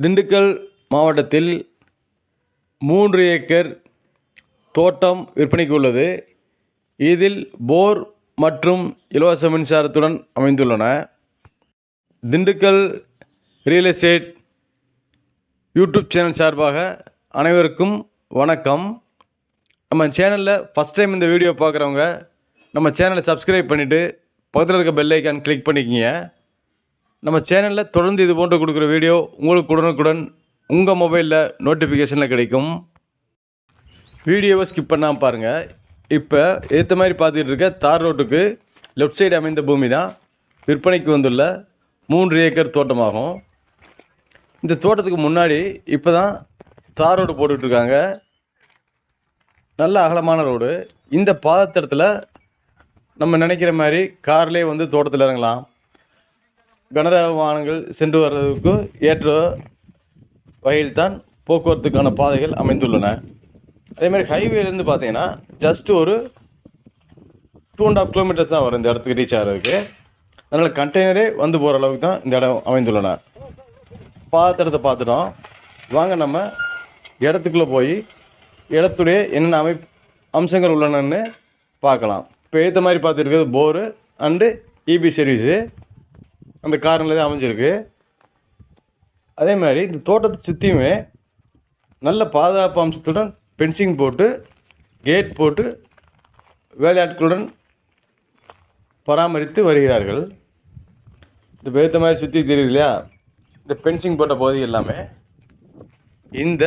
திண்டுக்கல் மாவட்டத்தில் மூன்று ஏக்கர் தோட்டம் விற்பனைக்கு உள்ளது. இதில் போர் மற்றும் இலவச மின்சாரத்துடன் அமைந்துள்ளன. Dindigul real estate YouTube channel சார்பாக அனைவருக்கும் வணக்கம். நம்ம சேனலில் ஃபஸ்ட் டைம் இந்த வீடியோ பார்க்குறவங்க நம்ம சேனலை சப்ஸ்கிரைப் பண்ணிவிட்டு பக்கத்தில் இருக்க பெல் ஐக்கான் கிளிக் பண்ணிக்கிங்க. நம்ம சேனலில் தொடர்ந்து இது போன்று கொடுக்குற வீடியோ உங்களுக்கு உடனுக்குடன் உங்கள் மொபைலில் நோட்டிஃபிகேஷனில் கிடைக்கும். வீடியோவை ஸ்கிப் பண்ணாமல் பாருங்கள் இப்போ ஏற்ற மாதிரி பார்த்துக்கிட்டு இருக்க தார் ரோட்டுக்கு லெஃப்ட் சைடு அமைந்த பூமி தான். விற்பனைக்கு வந்துள்ள மூன்று ஏக்கர் தோட்டமாகும். இந்த தோட்டத்துக்கு முன்னாடி இப்போ தான் தார் ரோடு போட்டுட்ருக்காங்க நல்ல அகலமான ரோடு இந்த பாதத்திரத்தில் நம்ம நினைக்கிற மாதிரி கார்லேயே வந்து தோட்டத்தில் இறங்கலாம். கனரக வாகனங்கள் சென்று வர்றதுக்கு ஏற்ற வகையில்தான் போக்குவரத்துக்கான பாதைகள் அமைந்துள்ளன. அதே மாதிரி ஹைவேலேருந்து பார்த்தீங்கன்னா ஜஸ்ட் ஒரு டூ அண்ட் ஆஃப் கிலோமீட்டர்ஸ் தான் வரும் இந்த இடத்துக்கு ரீச் ஆகிறதுக்கு. அதனால் கண்டெய்னரே வந்து போகிற அளவுக்கு தான் இந்த இடம் அமைந்துள்ளன. பாத்திரத்தை பார்த்துட்டோம். வாங்க நம்ம இடத்துக்குள்ளே போய் இடத்துடைய என்னென்ன அமை அம்சங்கள் உள்ளனன்னு பார்க்கலாம். இப்போ ஏற்ற மாதிரி பார்த்துருக்கிறது போரு அண்டு இபி சர்வீஸு அந்த கார்னில் தான் அமைஞ்சிருக்கு. அதே மாதிரி இந்த தோட்டத்தை சுற்றியுமே நல்ல பாதுகாப்பு அம்சத்துடன் பென்சிங் போட்டு கேட் போட்டு வேலையாட்களுடன் பராமரித்து வருகிறார்கள். இந்த பேத்த மாதிரி சுற்றி தெரியுது இல்லையா? இந்த பென்சிங் போட்ட பகுதி எல்லாமே இந்த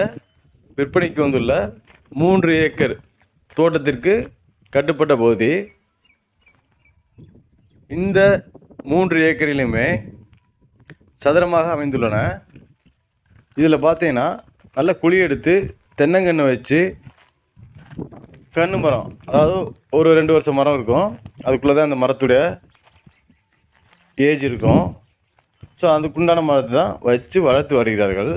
விற்பனைக்கு வந்துள்ள மூன்று ஏக்கர் தோட்டத்திற்கு கட்டுப்பட்ட பகுதி. இந்த மூன்று ஏக்கரிலுமே சதுரமாக அமைந்துள்ளன. இதில் பார்த்தீங்கன்னா நல்ல குழி எடுத்து தென்னங்கன்று வச்சு கன்று மரம் அதாவது ஒரு ரெண்டு வருஷம் மரம் இருக்கும். அதுக்குள்ளே தான் அந்த மரத்துடைய ஏஜ் இருக்கும். ஸோ அதுக்குண்டான மரத்தை தான் வச்சு வளர்த்து வருகிறார்கள்.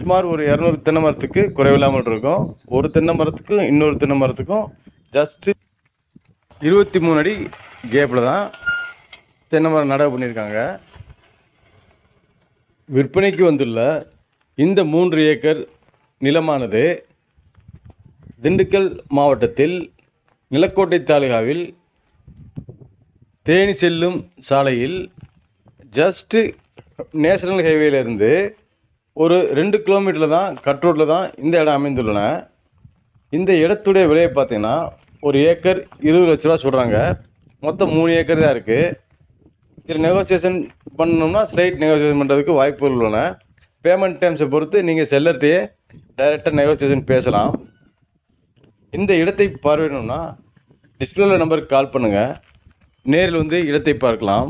சுமார் ஒரு இரநூறு தென்னை மரத்துக்கு குறைவில்லாமல் இருக்கும். ஒரு தென்னை மரத்துக்கும் இன்னொரு தென்னை மரத்துக்கும் ஜஸ்ட்டு இருபத்தி மூணு அடி கேப்பில் தான் தென்னை மரம் நடவு பண்ணியிருக்காங்க விற்பனைக்கு வந்துள்ள இந்த மூன்று ஏக்கர் நிலமானது திண்டுக்கல் மாவட்டத்தில் நிலக்கோட்டை தாலுகாவில் தேனி செல்லும் சாலையில் ஜஸ்ட்டு நேஷனல் ஹைவேலேருந்து ஒரு ரெண்டு கிலோமீட்டரில் தான் கட் ரோட்டில் தான் இந்த இடம் அமைந்துள்ளன. இந்த இடத்துடைய விலையை பார்த்தீங்கன்னா ஒரு ஏக்கர் இருபது லட்ச ரூபா சொல்கிறாங்க மொத்தம் மூணு ஏக்கர் தான் இருக்குது இதில் நெகோசியேஷன் பண்ணணும்னா ஸ்லைட் நெகோசியேஷன் பண்ணுறதுக்கு வாய்ப்புகள் உள்ளன. பேமெண்ட் டைம்ஸை பொறுத்து நீங்கள் செல்லர்கிட்டயே டைரெக்டாக நெகோசியேஷன் பேசலாம். இந்த இடத்தை பார்வையிடணும்னா டிஸ்பிளேல நம்பருக்கு கால் பண்ணுங்கள் நேரில் வந்து இடத்தை பார்க்கலாம்.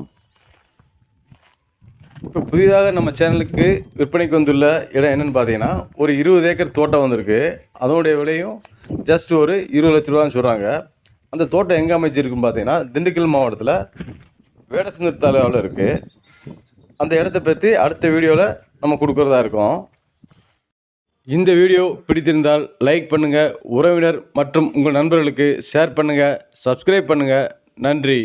இப்போ புதிதாக நம்ம சேனலுக்கு விற்பனைக்கு வந்துள்ள இடம் என்னென்னு பார்த்தீங்கன்னா ஒரு இருபது ஏக்கர் தோட்டம் வந்திருக்கு. அதனுடைய விலையும் ஜஸ்ட் ஒரு இருபது லட்ச ரூபான்னு சொல்கிறாங்க அந்த தோட்டம் எங்கே அமைச்சிருக்குன்னு பார்த்தீங்கன்னா திண்டுக்கல் மாவட்டத்தில் வேடசந்தர் தாலுகாவில் இருக்குது அந்த இடத்த பற்றி அடுத்த வீடியோவில் நம்ம கொடுக்குறதா இருக்கோம். இந்த வீடியோ பிடித்திருந்தால் லைக் பண்ணுங்கள் உறவினர் மற்றும் உங்கள் நண்பர்களுக்கு ஷேர் பண்ணுங்கள் சப்ஸ்கிரைப் பண்ணுங்கள் நன்றி.